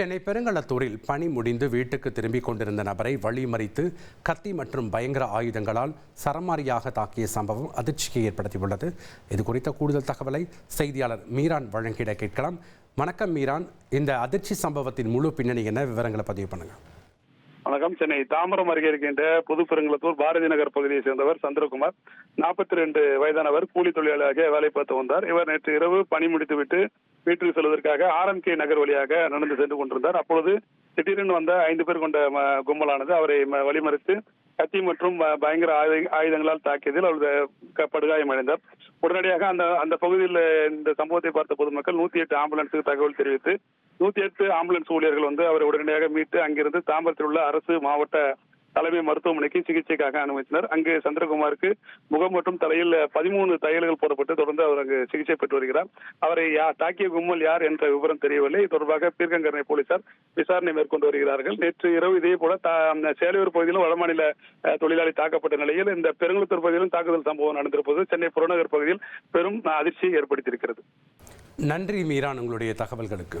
சென்னை பெருங்களத்தூரில் பணி முடிந்து வீட்டுக்கு திரும்பிக் கொண்டிருந்த நபரை வழிமறித்து கத்தி மற்றும் பயங்கர ஆயுதங்களால் சரமாரியாக தாக்கிய சம்பவம் அதிர்ச்சியை ஏற்படுத்தியுள்ளது. இது குறித்த கூடுதல் தகவலை செய்தியாளர் மீரான் வழங்கிட கேட்கலாம். வணக்கம் மீரான். இந்த அதிர்ச்சி சம்பவத்தின் முழு பின்னணி என்ன? விவரங்களை பதிவு பண்ணுங்கள் வணக்கம். சென்னை தாம்பரம் அருகே இருக்கின்ற புது பெருங்குளத்தூர் பாரதி நகர் பகுதியை சேர்ந்தவர் சந்திரகுமார். நாற்பத்தி ரெண்டு வயதானவர் கூலி தொழிலாளியாக வேலை பார்த்து வந்தார். இவர் நேற்று இரவு பணி முடித்துவிட்டு வீட்டுக்கு செல்வதற்காக ஆர்என்கே நகர் வழியாக நடந்து சென்று கொண்டிருந்தார். அப்பொழுது திடீரென வந்த ஐந்து பேர் கொண்ட ம- கும்பலானது அவரை ம- வழிமறித்து கத்தி மற்றும் பயங்கர ஆயுத- ஆயுதங்களால் தாக்கியதில் அவர் க- படுகாயமடைந்தார். உடனடியாக அந்த அந்த பகுதியில் இந்த சம்பவத்தை பார்த்த பொதுமக்கள் நூத்தி எட்டு ஆம்புலன்ஸுக்கு தகவல் தெரிவித்து நூத்தி எட்டு ஆம்புலன்ஸ் ஊழியர்கள் வந்து அவரை உடனடியாக மீட்டு அங்கிருந்து தாம்பரத்தில் உள்ள அரசு மாவட்ட தலைமை மருத்துவமனைக்கு சிகிச்சைக்காக அனுமதித்தனர். அங்கு சந்திரகுமாருக்கு முகம் மற்றும் தலையில் பதிமூணு தையல்கள் போடப்பட்டு தொடர்ந்து அவர் அங்கு சிகிச்சை பெற்று வருகிறார். அவரை தாக்கிய கும்பல் யார் என்ற விவரம் தெரியவில்லை. இது தொடர்பாக பீர்க்கங்கரணை போலீசார் விசாரணை மேற்கொண்டு வருகிறார்கள். நேற்று இரவு இதே போல சேலையூர் பகுதியிலும் வடமாநில தொழிலாளி தாக்கப்பட்ட நிலையில் இந்த பெருங்குளத்தூர் பகுதியிலும் தாக்குதல் சம்பவம் நடந்திருப்பது சென்னை புறநகர் பகுதியில் பெரும் அதிர்ச்சியை ஏற்படுத்தியிருக்கிறது. நன்றி மீரான் உங்களுடைய தகவல்களுக்கு.